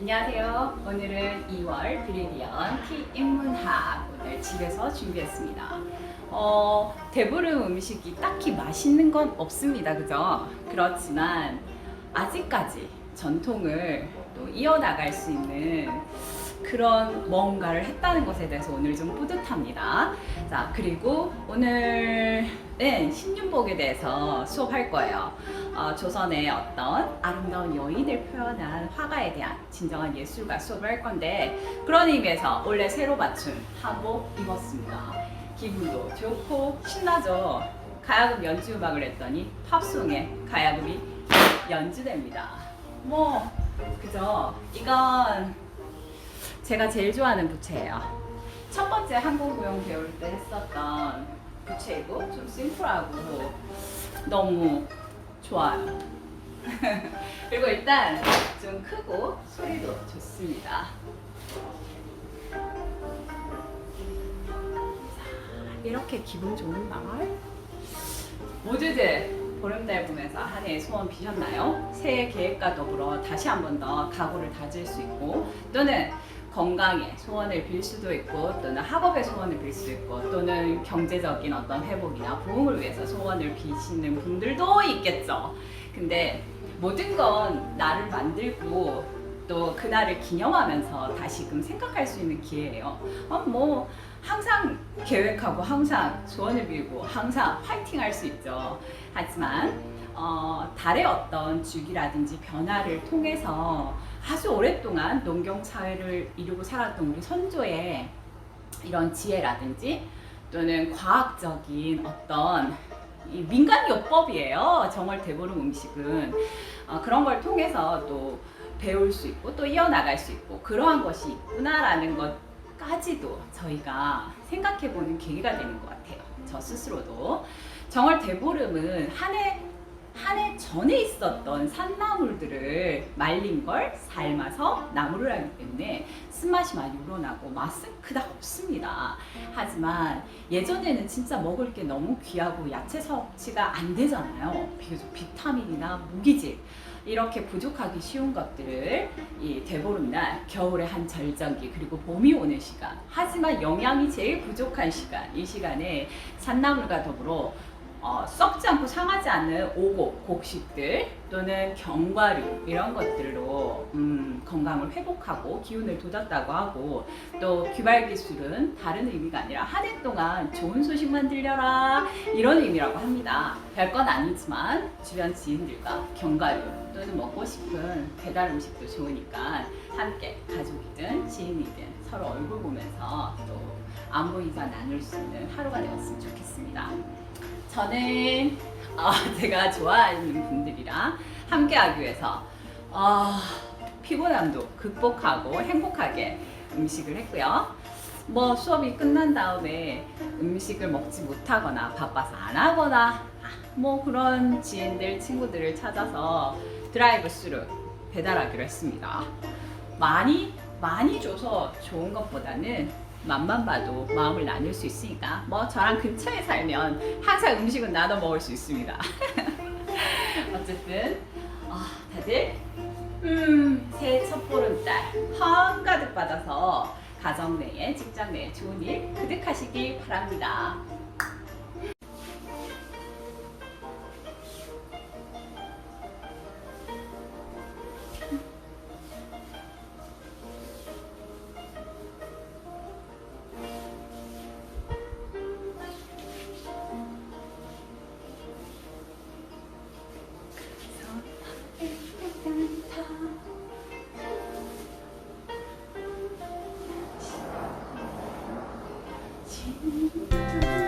안녕하세요. 오늘은 2월 브리리언 티 인문학 오늘 집에서 준비했습니다. 어, 대부름 음식이 딱히 맛있는 건 없습니다. 그죠? 그렇지만 아직까지 전통을 또 이어나갈 수 있는 그런 뭔가를 했다는 것에 대해서 오늘 좀 뿌듯합니다. 자, 그리고 오늘은 신윤복에 대해서 수업할 거예요. 어, 조선의 어떤 아름다운 여인을 표현한 화가에 대한 진정한 예술가 수업을 할 건데 그런 의미에서 원래 새로 맞춘 한복 입었습니다. 기분도 좋고 신나죠. 가야금 연주 음악을 했더니 팝송에 가야금이 연주됩니다. 뭐 그죠? 이건 제가 제일 좋아하는 부채예요. 첫 번째 항공무용 배울 때 했었던 부채이고 좀 심플하고 너무 좋아요. 그리고 일단 좀 크고 소리도 좋습니다. 자, 이렇게 기분 좋은 마을 모두들 보름달 보면서 한해 소원 비셨나요? 새해 계획과 더불어 다시 한 번 더 각오를 다질 수 있고 또는 건강에 소원을 빌 수도 있고 또는 학업에 소원을 빌 수 있고 또는 경제적인 어떤 회복이나 부흥을 위해서 소원을 비시는 분들도 있겠죠. 근데 모든 건 나를 만들고 또 그날을 기념하면서 다시금 생각할 수 있는 기회예요. 어, 뭐 항상 계획하고 항상 소원을 빌고 항상 파이팅 할 수 있죠. 하지만 어, 달의 어떤 주기라든지 변화를 통해서 아주 오랫동안 농경 사회를 이루고 살았던 우리 선조의 이런 지혜라든지 또는 과학적인 어떤 이 민간 요법이에요. 정월 대보름 음식은 어, 그런 걸 통해서 또 배울 수 있고 또 이어나갈 수 있고 그러한 것이 있구나라는 것까지도 저희가 생각해보는 계기가 되는 것 같아요. 저 스스로도 정월 대보름은 한 해 한해 전에 있었던 산나물들을 말린 걸 삶아서 나물을 하기 때문에 쓴맛이 많이 우러나고 맛은 그닥 없습니다. 하지만 예전에는 진짜 먹을 게 너무 귀하고 야채 섭취가 안 되잖아요. 비교적 비타민이나 무기질 이렇게 부족하기 쉬운 것들을 이 대보름날 겨울의 한 절정기 그리고 봄이 오는 시간 하지만 영양이 제일 부족한 시간 이 시간에 산나물과 더불어 어, 썩지 않고 상하지 않는 오곡, 곡식들 또는 견과류 이런 것들로 음, 건강을 회복하고 기운을 돋았다고 하고 또 귀발 기술은 다른 의미가 아니라 한 해 동안 좋은 소식만 들려라 이런 의미라고 합니다. 별건 아니지만 주변 지인들과 견과류 또는 먹고 싶은 배달 음식도 좋으니까 함께 가족이든 지인이든 서로 얼굴 보면서 또 안부인사 나눌 수 있는 하루가 되었으면 좋겠습니다. 저는 어, 제가 좋아하는 분들이랑 함께 하기 위해서 어, 피곤함도 극복하고 행복하게 음식을 했고요. 뭐 수업이 끝난 다음에 음식을 먹지 못하거나 바빠서 안 하거나 뭐 그런 지인들 친구들을 찾아서 드라이브 스루 배달하기로 했습니다. 많이 많이 줘서 좋은 것보다는 맛만 봐도 마음을 나눌 수 있으니까 뭐 저랑 근처에 살면 항상 음식은 나눠 먹을 수 있습니다. 어쨌든 아, 다들 음, 새해 첫 보름달 한가득 받아서 가정 내에 직장 내에 좋은 일 그득하시길 바랍니다. 情。